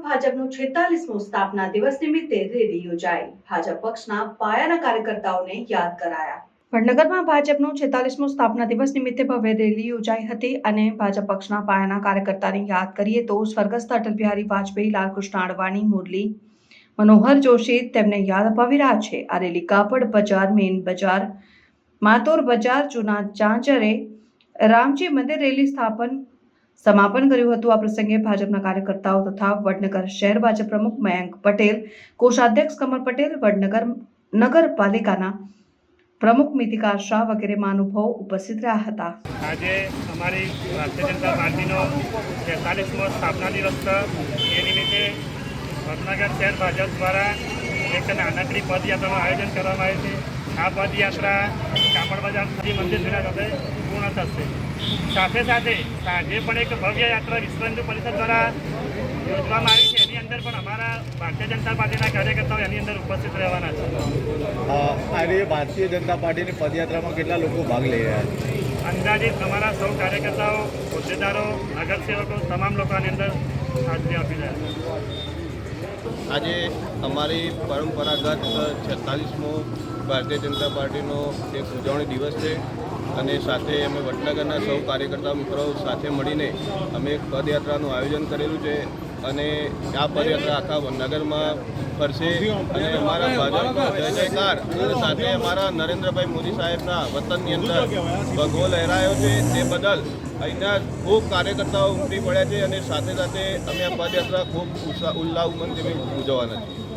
ભાજપનું છેતાલીસમો સ્થાપના દિવસ નિમિત્તે રેલી યોજાઈ. ભાજપ પક્ષના પાયાના કાર્યકર્તાઓને યાદ કરાયા. વડનગરમાં ભાજપનો છેતાલીસમો સ્થાપના દિવસ નિમિત્તે ભવ્ય રેલી યોજાઈ હતી અને ભાજપ પક્ષના પાયાના કાર્યકર્તાને યાદ કરીએ તો સ્વર્ગસ્થ અટલ બિહારી વાજપેયી, લાલકૃષ્ણ અડવાણી મુરલી, મનોહર જોશી તેમને યાદ અપાવી રહ્યા છે. આ રેલી કાપડ બજાર મેઇન બજાર, માતોર બજાર, જૂના ચાંચરે, રામજી મંદિર રેલી સ્થાપન સમાપન કર્યું હતું. આ પ્રસંગે ભાજપના કાર્યકર્તાઓ તથા વડનગર શહેર ભાજપ પ્રમુખ મયંક પટેલ, કોષાધ્યક્ષ કમલ પટેલ, વડનગર નગરપાલિકાના પ્રમુખ મિતિકા શાહ વગેરે મહાનુભાવો ઉપસ્થિત રહ્યા હતા. આજે અમારી ભારતીય જનતા પાર્ટીનો તેતાલીસમો સ્થાપના દિવસ એ નિમિત્તે વડનગર શહેર ભાજપ દ્વારા એક નાનકડી પદયાત્રાનું આયોજન કરવામાં આવ્યું છે. આ પદયાત્રા કાપડ બજાર મંદિર સુધી પૂર્ણ થશે. સાથે સાથે સાંજે પણ એક ભવ્ય યાત્રા વિશ્વ હિન્દુ પરિષદ દ્વારા યોજવામાં આવી છે. એની અંદર પણ અમારા ભારતીય જનતા પાર્ટીના કાર્યકર્તાઓ એની અંદર ઉપસ્થિત રહેવાના છે. આજે ભારતીય જનતા પાર્ટીની પદયાત્રામાં કેટલા લોકો ભાગ લઈ રહ્યા છે? અંદાજિત અમારા સૌ કાર્યકર્તાઓ હોદ્દેદારો નગરસેવકો તમામ લોકો આની અંદર હાજરી આપી રહ્યા છે. આજે અમારી પરંપરાગત છેતાલીસમો ભારતીય જનતા પાર્ટીનો એક ઉજવણી દિવસ છે. અને સાથે અમે વડનગરના સૌ કાર્યકર્તા મિત્રો સાથે મળીને અમે એક પદયાત્રાનું આયોજન કરેલું છે અને આ પદયાત્રા આખા વડનગરમાં ફરશે. અને અમારા ભાજપ જય જયકાર સાથે અમારા નરેન્દ્રભાઈ મોદી સાહેબના વતનની અંદર ભગવો લહેરાયો છે. તે બદલ અહીંના ખૂબ કાર્યકર્તાઓ ઉમટી પડ્યા છે અને સાથે સાથે અમે આ પદયાત્રા ખૂબ ઉત્સાહ ઉલ્લાહ ઉમંગથી ઉજવવાના છીએ.